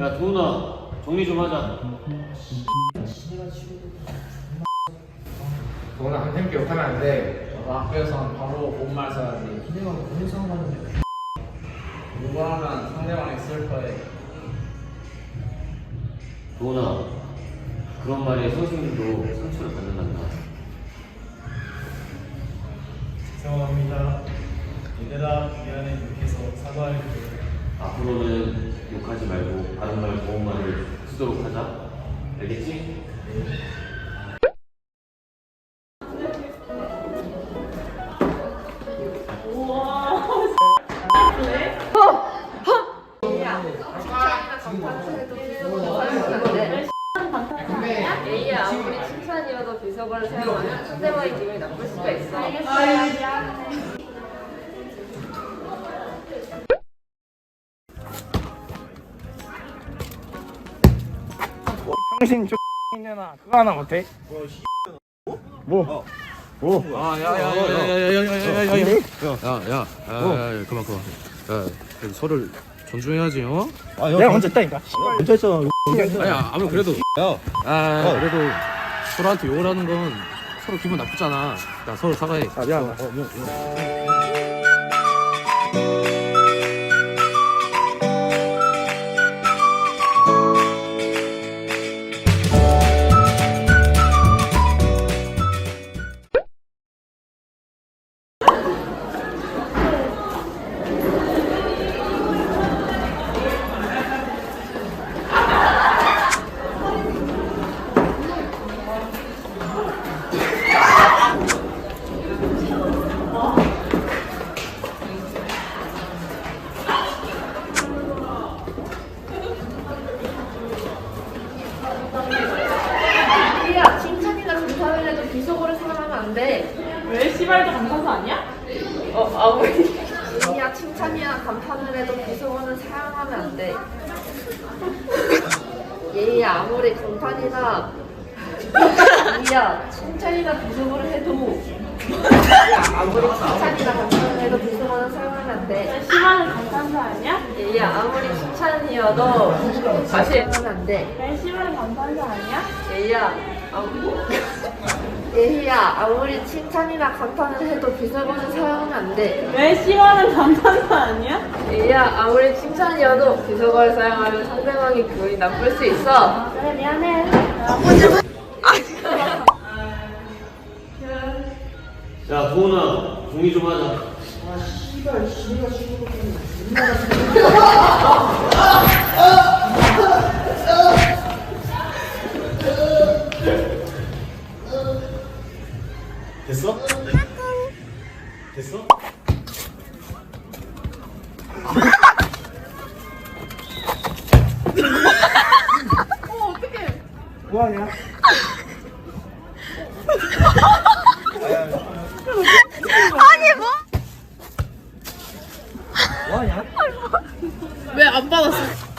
야 도훈아 정리 좀 하자 동훈아 한템 기억하면 안 돼. 학교에서는 바로 본말 써야지. 기대가 무슨 상관인데? 공부하면 상대방이 쓸 거에. 도훈아 그런 말에 선생님도 상처를 받는단다 죄송합니다. 얘들아 미안해 욕해서 사과할게. 앞으로는 욕하지 말고 바른말 고운말을 쓰도록 하자 알겠지? 아무리 칭찬이어도 비속어를 사용하면 상대방의 기분이 나쁠 수가 있어. 평신 X년아 그거 하나 못해? 뭐? 뭐? 야야야야야야야야야야야야야 그만 그만 야 그래도 서로를 존중해야지 어? 내가 먼저 했다니까 먼저 했어 아니 아무 그래도 아 그래도 서로한테 욕을 하는 건 서로 기분 나쁘잖아 야 서로 사과해 아 미안 B야, 비속어를 사용하면 안 돼. 왜 씨발도 감탄사 아니야? 어, 아무리 B야, 칭찬이나 감탄을 해도 비속어는 사용하면 안 돼. 얘야, 아무리 감탄이나 B야, 칭찬이나 비속어를 해도 얘야, 아무리 칭찬이나 감탄을 해도 비속어는 사용하면 안 돼. 왜 씨발은 감탄사 아니야? 얘야, 아무리 칭찬이어도 다시 하면 안 돼. 왜 씨발은 감탄사 아니야? 얘야, 아무 얘야, 아무리 칭찬이나 감탄을 해도 비속어는 사용하면 안 돼. 왜 씨발은 감탄사 아니야? 얘야, 아무리 칭찬이어도 비속어를 사용하면 상대방이 기분이 나쁠 수 있어. 그래 미안해. 야 도훈아 정리 좀 하자 아 씨발 씨가 씨가 됐어? 됐어? 뭐하냐? 뭐하냐? 왜 안 받았어?